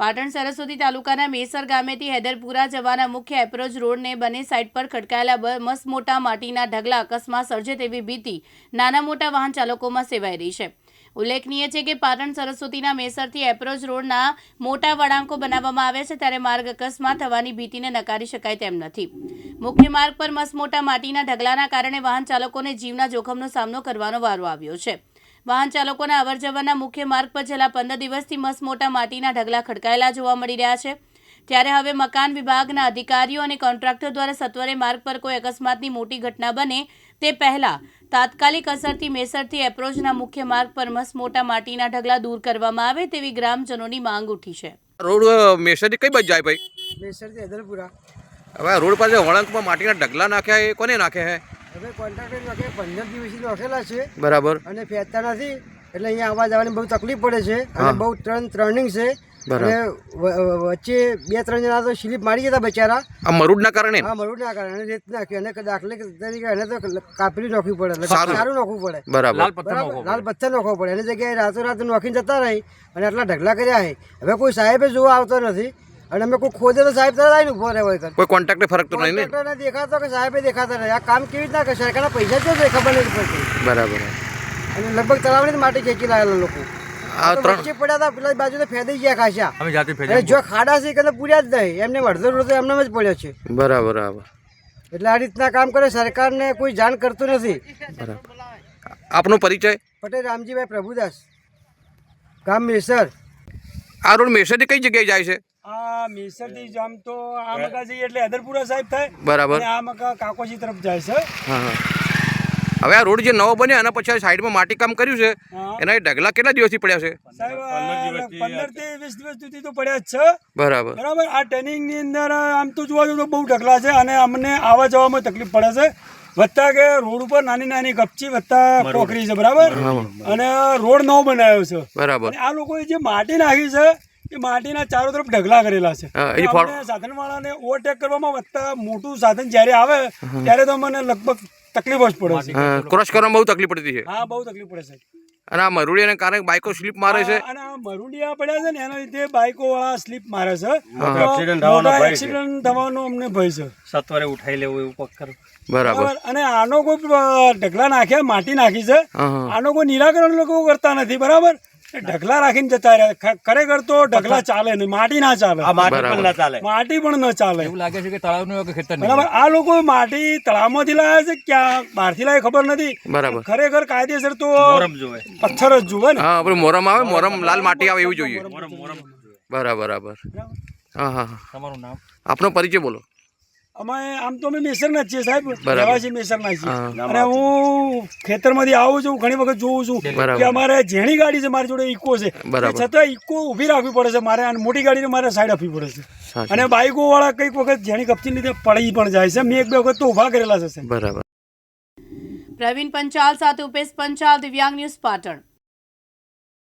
પાટણ સરસ્વતી તાલુકાના મેસર ગામેથી હૈદરપુરા જવાના મુખ્ય એપ્રોચ રોડને બંને સાઇડ પર ખડકાયેલા મસ્ત મોટા માટીના ઢગલા અકસ્માત સર્જે તેવી ભીતિ નાના મોટા વાહન ચાલકોમાં સેવાઈ રહી છે. ઉલ્લેખનીય છે કે પાટણ સરસ્વતીના મેસરથી એપ્રોચ રોડના મોટા વળાંકો બનાવવામાં આવ્યા છે ત્યારે માર્ગ અકસ્માત થવાની ભીતિને નકારી શકાય તેમ નથી. મુખ્ય માર્ગ પર મસમોટા માટીના ઢગલાના કારણે વાહન ચાલકોને જીવના જોખમનો સામનો કરવાનો વારો આવ્યો છે. વાહન ચાલકોના અવરજવરના મુખ્ય માર્ગ પર છેલ્લા પંદર દિવસથી મસમોટા માટીના ઢગલા ખડકાયેલા જોવા મળી રહ્યા છે. ત્યારે હવે મકાન વિભાગના અધિકારીઓ અને કોન્ટ્રાક્ટર દ્વારા સત્વરે માર્ગ પર કોઈ અકસ્માતની મોટી ઘટના બને તે પહેલા તાત્કાલિક અસરથી મેસરથી એપ્રોચના મુખ્ય માર્ગ પર મસમોટા માટીના ઢગલા દૂર કરવામાં આવે તેવી ગ્રામજનોની માંગ ઉઠી છે. રોડ મેસરથી કઈ બાજુ જાય ભાઈ? મેસરથી હૈદરપુરા. હવે રોડ પાસે વળાંકમાં માટીના ઢગલા નાખ્યા એ કોને નાખ્યા હે? હવે કોન્ટ્રાક્ટર નાખે પંદર દિવસથી નાખેલા છે. બરાબર. અને ફેંચતા નથી એટલે અહીંયા આવવા જવાની બહુ તકલીફ પડે છે. અને બહુ ત્રણ ટર્નિંગ છે. અને વચ્ચે બે ત્રણ જણા તો સ્લીપ મારી ગયા બચારા. આ મરુડના કારણે? હા મરું ના કારણે રેત નાખી અને દાખલે તરીકે એને તો કાપરી નાખવી પડે. સારું. નાખવું પડે. બરાબર. લાલ પથ્થર નાખવો પડે. એની જગ્યાએ રાતો રાત નાખીને જતા રહી અને આટલા ઢગલા કર્યા છે હવે કોઈ સાહેબે જોવા આવતો નથી. અને અમે કોઈ ખોદે તો સાહેબ તરત આવીને ઊભો રહેવો હોય કોઈ કોન્ટ્રાક્ટ ફરક તો નહીં ને? દેખાતો કે સાહેબે દેખાતા નહીં આ કામ કેવી રીતના કરશે? સરકારના પૈસા જો છે ખબર નથી પડતી. બરાબર. અને લગભગ તળાવની માટે ખેંચી લાયેલા લોકો. આ ત્રણ વચ્ચે પડ્યા હતા પેલા બાજુ તો ગયા ખાસા અમે જાતે જો ખાડા છે કે પૂર્યા જ નહીં. એમને અડધો રોડ એમને જ પડ્યો છે. બરાબર બરાબર. એટલે આ રીતના કામ કરે સરકારને કોઈ જાણ કરતું નથી. બરાબર. આપનો પરિચય? પટેલ રામજીભાઈ પ્રભુદાસ. ગામ મેસર. આ રોડ મેસરથી કઈ જગ્યાએ જાય છે? આ મેસરથી જામ તો આ મકા જઈએ એટલે હદરપુરા સાહેબ થાય. બરાબર. આ મકા કાકોજી તરફ જાય છે. હવે આ રોડ જે નવો બન્યો એના પછી સાઈડમાં માટી કામ કર્યું છે. એના ઢગલા કેટલા દિવસથી પડ્યા છે? સાહેબ પંદરથી વીસ દિવસ સુધી તો પડ્યા જ છે. બરાબર. બરાબર? આ ટ્રેનિંગની અંદર આમ તો જોવા જઈએ તો બહુ ઢગલા છે અને અમને આવવા જવામાં તકલીફ પડે છે. વત્તા કે રોડ ઉપર નાની નાની કપચી વત્તા કોકરી છે બરાબર? અને રોડ નવો બનાવ્યો છે. બરાબર. અને આ લોકોએ જે માટી નાખી છે એ માટીના ચારો તરફ ઢગલા કરેલા છે. સાધન ફળ- ઓવરટેક કરવામાં વધતા મોટું સાધન જ્યારે આવે ત્યારે તો મને લગભગ તકલીફ જ પડે છે. ક્રોસ કરવામાં બહુ તકલીફ પડતી છે. હા બહુ તકલીફ પડે છે. અને આ મરુડિયાને કારણે બાઇકો સ્લીપ મારે છે. અને આ મરુડિયા પડ્યા છે ને એના લીધે બાઇકો વાળા સ્લીપ મારે છે. એક્સિડન્ટ થવાનો અમને ભય છે. સત્વરે ઉઠાઈ લેવું એવું પક્કર બરાબર. બરાબર. અને આનો કોઈ ઢગલા નાખ્યા માટી નાખી છે. આનો કોઈ નિરાકરણ લોકો કરતા નથી બરાબર? ઢગલા રાખીને જતા રહ્યા. ખરેખર તો ઢગલા ચાલે નહીં માટી ના ચાલે. બરાબર. માટી પણ ન ચાલે. એવું લાગે છે કે તળાવનું ખેતર બરાબર. આ લોકો માટી તળાવમાંથી લાવ્યા છે ક્યાં બહારથી લાવે ખબર નથી. બરાબર. ખરેખર કાયદેસર તો જોવે. પથ્થર જ જુએ ને. હા આપણે મોરમ આવે મોરમ લાલ માટી આવે એવું જોઈએ. બરાબર. બરાબર. હા હા હા. તમારું નામ? આપનો પરિચય બોલો. અમે આમ તો અમે મેસરના જ છીએ સાહેબ. રહેવાસી મેસરના છીએ. અને હું ખેતરમાંથી આવું છું ઘણી વખત જોઉં છું કે અમારે ઝેણી ગાડી છે મારી જોડે ઇકો છે. છતાં ઇકો ઊભી રાખવી પડે છે મારે અને મોટી ગાડીને મારે સાઈડ આપવી પડે છે. અને બાઇકો વાળા કંઈક વખત ઝેણી કપચી લીધે પડી પણ જાય છે. મેં એક બે વખત તો ઊભા કરેલા છે સાહેબ. બરાબર. પ્રવીણ પંચાલ સાથે ઉપેશ પંચાલ દિવ્યાંગ ન્યૂઝ પાટણ.